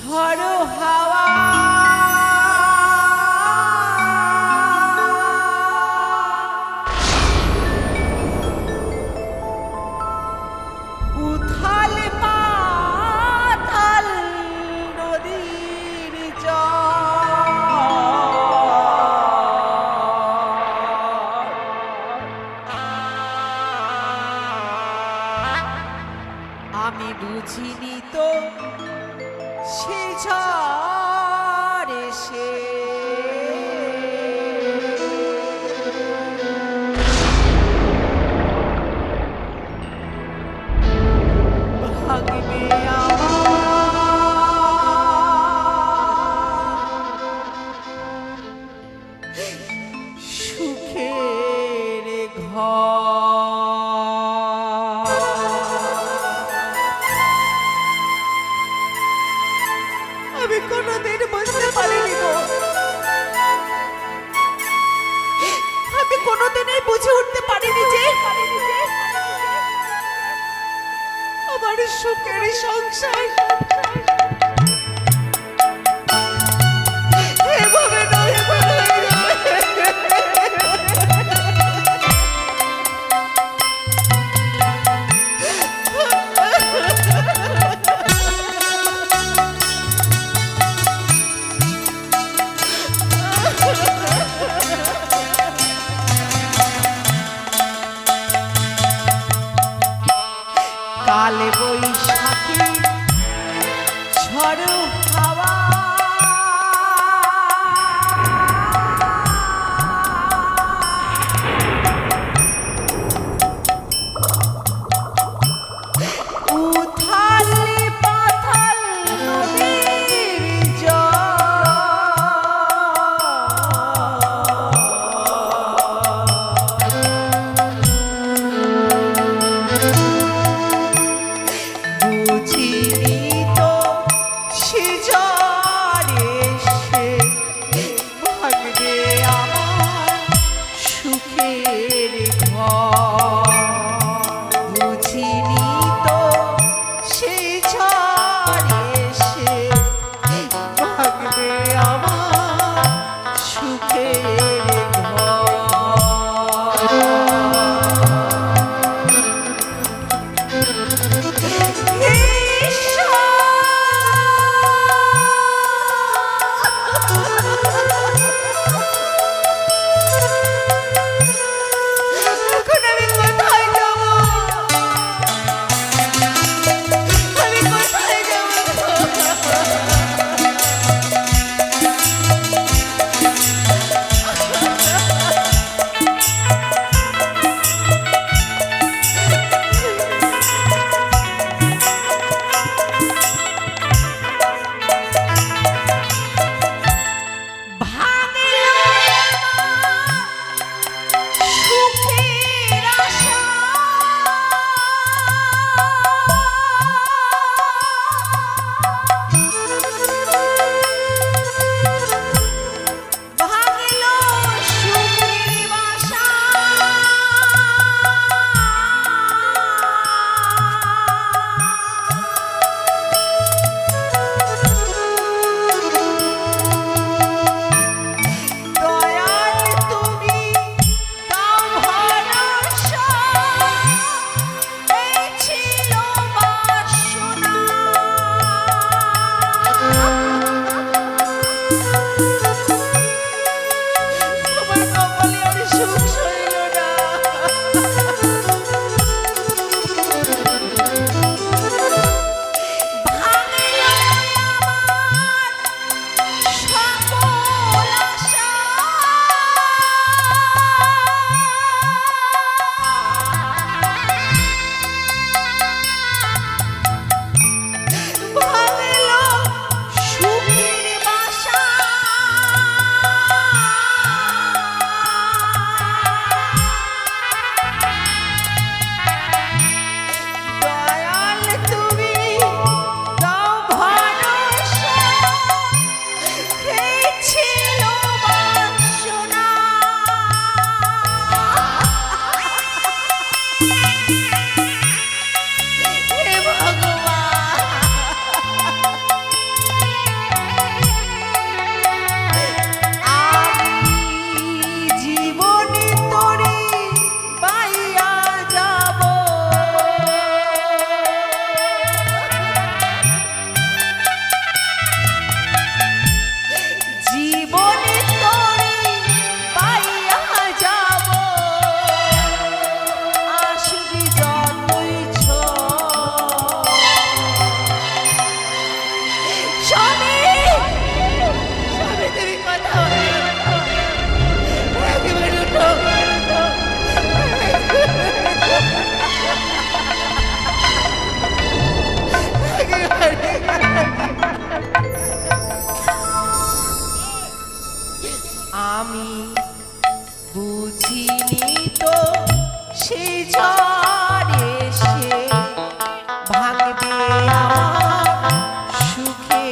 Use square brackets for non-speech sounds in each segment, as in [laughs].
ঝড়ো হাওয়া। উথাল পাথাল নদীর আমি বুঝিনি তো সে ঝড় এসে ভাঙবে বুঝে উঠতে পারিনি যে আমার সুখের সংসার।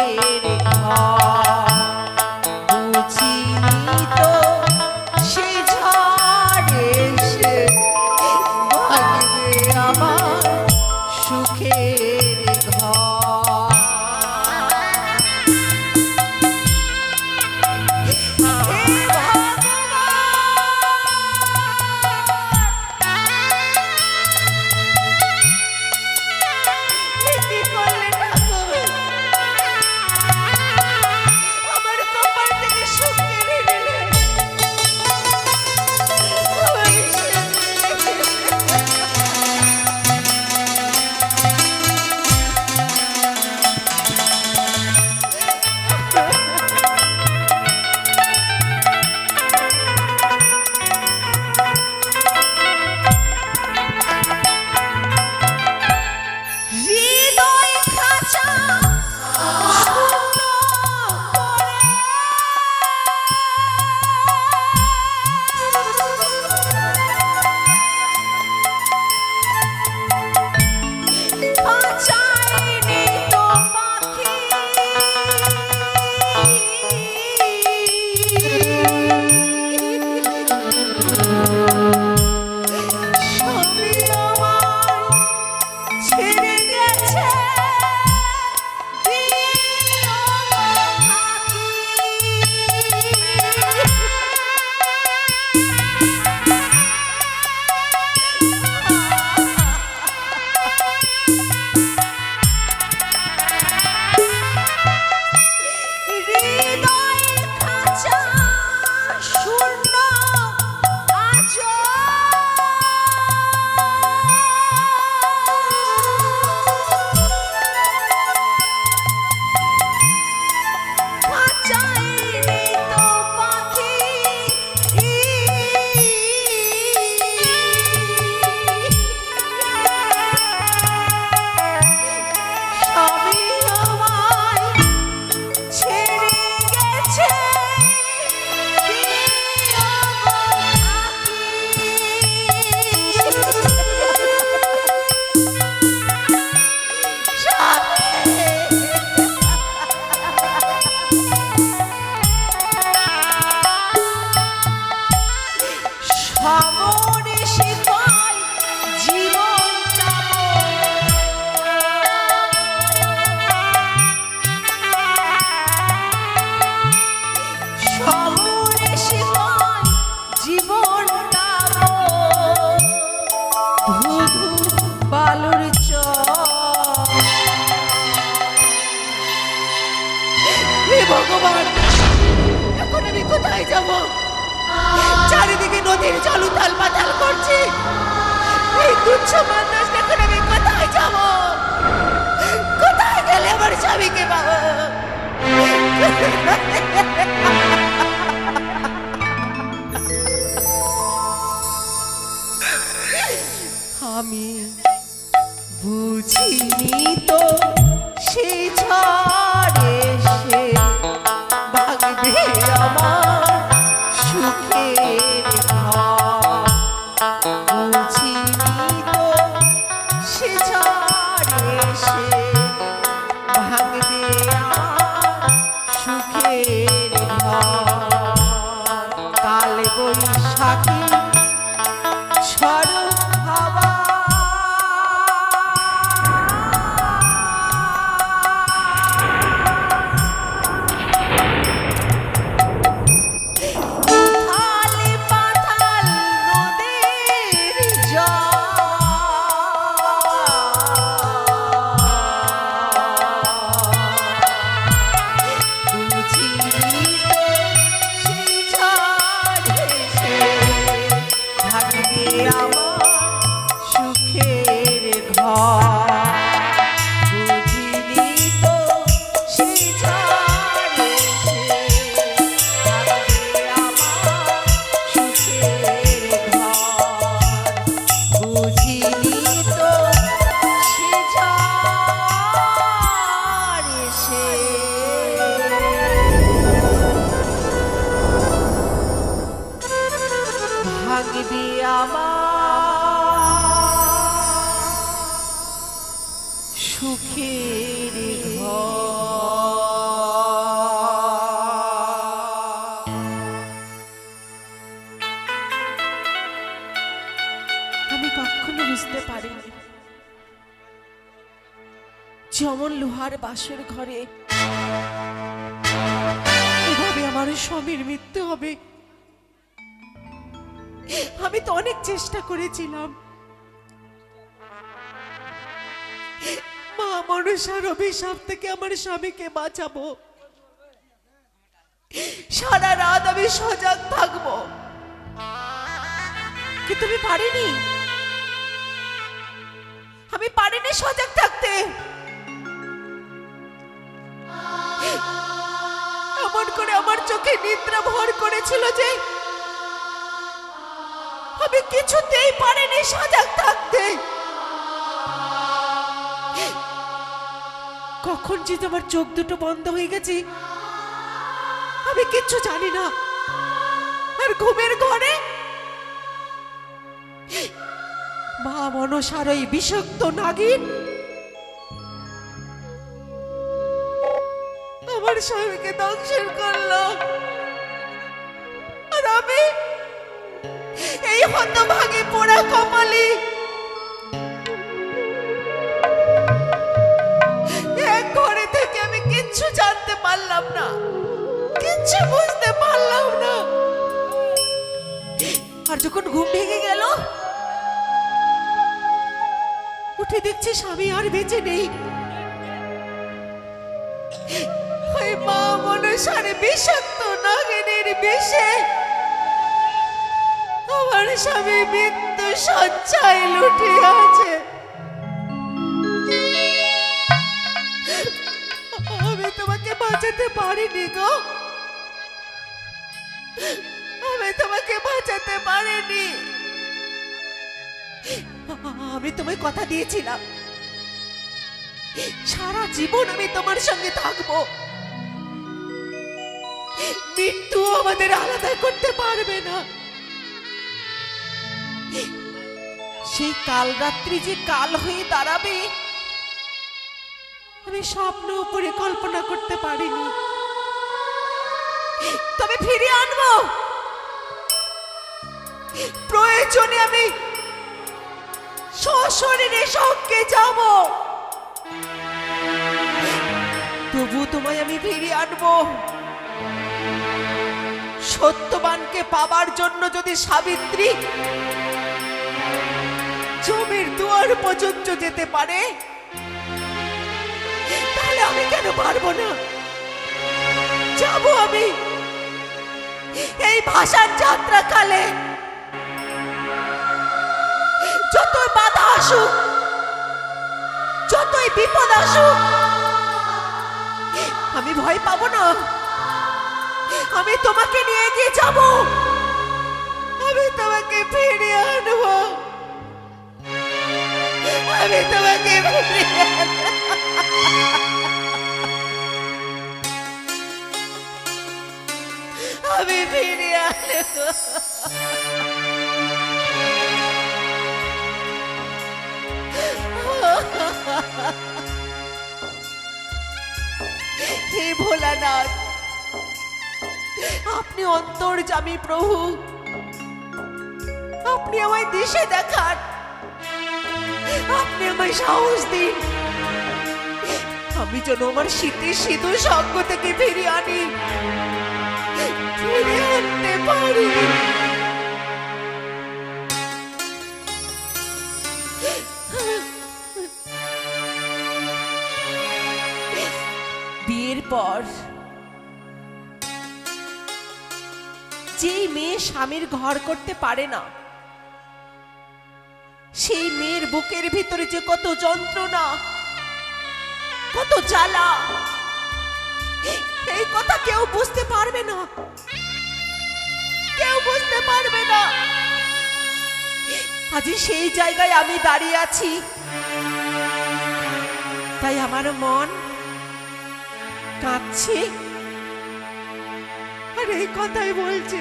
ಮಾಡಿ ভাবো নদীর জল পাতাল করছে। এই তুচ্ছ মানুষ আমি কোথায় যাব? কোথায় গেলে আমার স্বামীকে আমি বুঝিনি তো সে ঝড়ে কখনো বুঝতে পারিনি। যেমন লোহার বাসর ঘরে, এভাবে আমার স্বামীর মৃত্যু হবে। আমি তো অনেক চেষ্টা করেছিলাম। মা মনসার অভিশাপ থেকে আমার স্বামীকে বাঁচাবো। সারা রাত আমি সজাগ থাকব। কিন্তু আমি পারিনি? আমি পারিনি সজাগ থাকতে। এমন করে আমার চোখে নিদ্রা ভর করেছিল যে আমি কিছুতেই পারিনি সজাগ থাকতে। কখন যে তোমার চোখ দুটো বন্ধ হয়ে গেছে, আমি কিচ্ছু জানি না। আর ঘুমের ঘরে মা মনসার ওই বিষাক্ত নাগিন। আমার স্বামীকে দংশন করল। আর আমি এই হতভাগে পোড়া কপালি। ঘরে থেকে আমি কিচ্ছু জানতে পারলাম না। কিচ্ছু বুঝতে পারলাম না। আর যখন ঘুম ভেঙে গেল উঠে দেখছি স্বামী আর বেঁচে নেই। মা বিষাক্ত আমার স্বামী মৃত্যু লুটে আছে আমি তোমাকে বাঁচাতে পারিনি গো। আমি তোমাকে বাঁচাতে পারিনি। আমি তোমায় কথা দিয়েছিলাম। সারা জীবন আমি তোমার সঙ্গে থাকব। মৃত্যু আমাদের আলাদা করতে পারবে না। সেই কাল রাত্রি যে কাল হয়ে দাঁড়াবে, আমি স্বপ্ন পরিকল্পনা করতে পারিনি। তবে ফিরে আনব। প্রয়োজনে আমি সশরীরে সঙ্গে যাব। তবু তোমায় আমি ফিরিয়ে আনব। সত্যবানকে পাবার জন্য যদি সাবিত্রী জমির দুয়ার পর্যন্ত যেতে পারে, তাহলে আমি কেন পারব না? যাব আমি এই ভাষার যাত্রা কালে আসুক, যতই বিপদ আসুক, আমি ভয় পাবো না। আমি তোমাকে নিয়ে গিয়ে যাব। আমি তোমাকে ফিরিয়ে আনব। আমি তোমাকে আমি ফিরিয়ে আনব। [laughs] হে ভোলানাথ, আপনি অন্তর্জামী প্রভু। আপনি আমায় দিশে দেখান। আপনি আমায় সাহস দিন। আমি যেন আমার শীতের সিঁদুর সঙ্গ থেকে ফিরিয়ে আনি। ফিরিয়ে আনতে পারি। স্বামীর ঘর করতে পারে না। সেই মেয়ের বুকের ভিতরে যে কত যন্ত্রণা, কত জ্বালা, এই কথা কেউ বুঝতে পারবে না। কেউ বুঝতে পারবে না। আজ সেই জায়গায় আমি দাঁড়িয়ে আছি। তাই আমার মন কাঁদছে আর এই কথাই বলছে।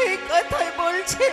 এই কথাই বলছে